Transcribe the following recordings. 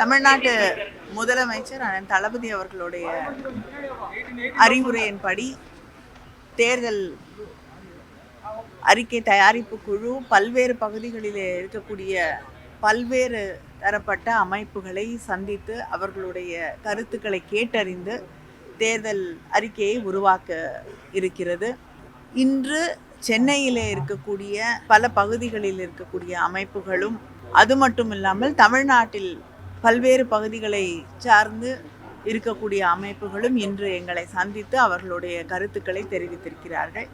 தமிழ்நாட்டு முதலமைச்சர் அண்ணன் தளபதி அவர்களுடைய அறிவுரையின்படி தேர்தல் அறிக்கை தயாரிப்பு குழு பல்வேறு பகுதிகளிலே இருக்கக்கூடிய பல்வேறு தரப்பட்ட அமைப்புகளை சந்தித்து அவர்களுடைய கருத்துக்களை கேட்டறிந்து தேர்தல் அறிக்கையை உருவாக்க இருக்கிறது. இன்று சென்னையிலே இருக்கக்கூடிய பல பகுதிகளில் இருக்கக்கூடிய அமைப்புகளும் அது மட்டும் இல்லாமல் தமிழ்நாட்டில் பல்வேறு பகுதிகளை சார்ந்து இருக்கக்கூடிய அமைப்புகளும் இன்று எங்களை சந்தித்து அவர்களுடைய கருத்துக்களை தெரிவித்திருக்கிறார்கள்.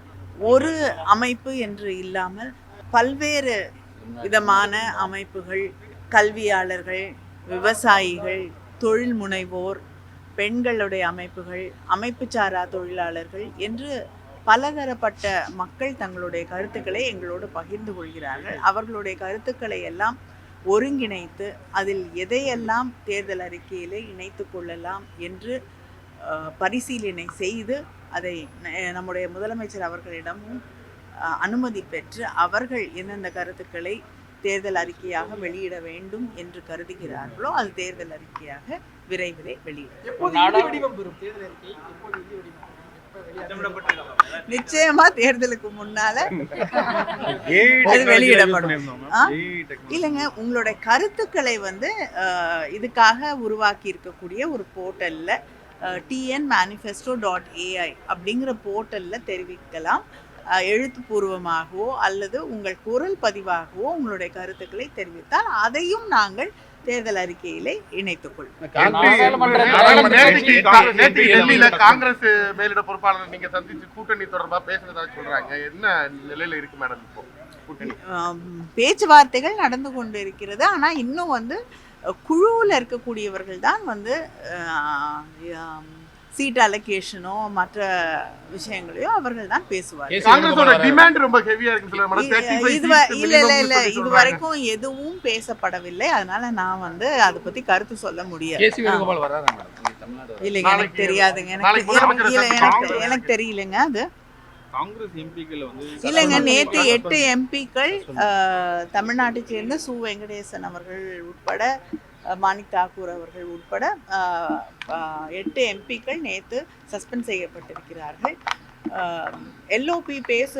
ஒரு அமைப்பு என்று இல்லாமல் பல்வேறு விதமான அமைப்புகள் கல்வியாளர்கள் விவசாயிகள் தொழில் முனைவோர் பெண்களுடைய அமைப்புகள் அமைப்புச்சாரா தொழிலாளர்கள் என்று பலதரப்பட்ட மக்கள் தங்களுடைய கருத்துக்களை எங்களோடு பகிர்ந்து கொள்கிறார்கள். அவர்களுடைய கருத்துக்களை எல்லாம் ஒருங்கிணைத்து அதில் எதையெல்லாம் தேர்தல் அறிக்கையில் இணைத்து கொள்ளலாம் என்று பரிசீலனை செய்து அதை நம்முடைய முதலமைச்சர் அவர்களிடமும் அனுமதி பெற்று அவர்கள் எந்தெந்த கருத்துக்களை தேர்தல் அறிக்கையாக வெளியிட வேண்டும் என்று கருதுகிறார்களோ அது தேர்தல் அறிக்கையாக விரைவிலே வெளியிடும் நிச்சயமா தேர்தலுக்கு முன்னால அது வெளியிடப்படும்? இல்லைங்க உங்களோட கருத்துக்களை வந்து இதுக்காக உருவாக்கி இருக்கக்கூடிய ஒரு போர்ட்டல்ல டிஎன் மேனிஃபெஸ்டோ டாட் ஏஐ அப்படிங்கிற போர்ட்டல்ல தெரிவிக்கலாம். எழுத்துப்பூர்வமாகவோ அல்லது உங்கள் குரல் பதிவாகவோ உங்களுடைய கருத்துக்களை தெரிவித்தால் அதையும் நாங்கள் தேர்தல் அறிக்கையிலே நேரடி நேற்று காங்கிரஸ் மேலிட பொறுப்பாளர் நீங்க சந்திச்சு கூட்டணி தொடர்பா பேசுறதா சொல்றாங்க. என்ன நிலையில இருக்கு மேடம் இப்போ பேச்சுவார்த்தைகள் நடந்து கொண்டு இருக்கிறது ஆனால் இன்னும் வந்து குழுவில் இருக்கக்கூடியவர்கள் தான் வந்து சீட் அலோகேஷனோ மற்ற விஷயங்களையோ அவர்கள் தான் வ- இல்ல இல்ல இல்ல. இது வரைக்கும் எதுவும் பேசப்படவில்லை. அதனால நான் வந்து அதை பத்தி கருத்து சொல்ல முடியாது இல்லைங்க எனக்கு தெரியாதுங்க. எனக்கு எனக்கு தெரியலங்க அது. காங்கிரஸ் எம்பிக்கள் வந்து இல்லைங்க நேற்று எட்டு எம்பிக்கள் தமிழ்நாட்டை சேர்ந்த சு வெங்கடேசன் அவர்கள் உட்பட மாணிக் தாக்கூர் அவர்கள் உட்பட எட்டு எம்பிக்கள் நேற்று சஸ்பெண்ட் செய்யப்பட்டிருக்கிறார்கள். எல்ஓபி பேச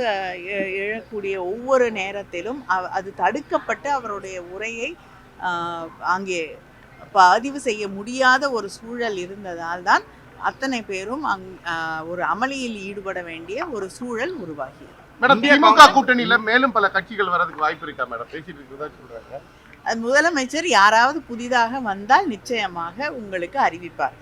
எழக்கூடிய ஒவ்வொரு நேரத்திலும் அது தடுக்கப்பட்டு அவருடைய உரையை அங்கே பதிவு செய்ய முடியாத ஒரு சூழல் இருந்ததால் தான் அத்தனை பேரும் அங் ஒரு அமளியில் ஈடுபட வேண்டிய ஒரு சூழல் உருவாகியது. மேடம் திமுக கூட்டணியில மேலும் பல கட்சிகள் வர்றதுக்கு வாய்ப்பு இருக்கா மேடம்? பேசிட்டு இருக்கிறதா சொல்றாங்க. முதலமைச்சர் யாராவது புதிதாக வந்தால் நிச்சயமாக உங்களுக்கு அறிவிப்பார்.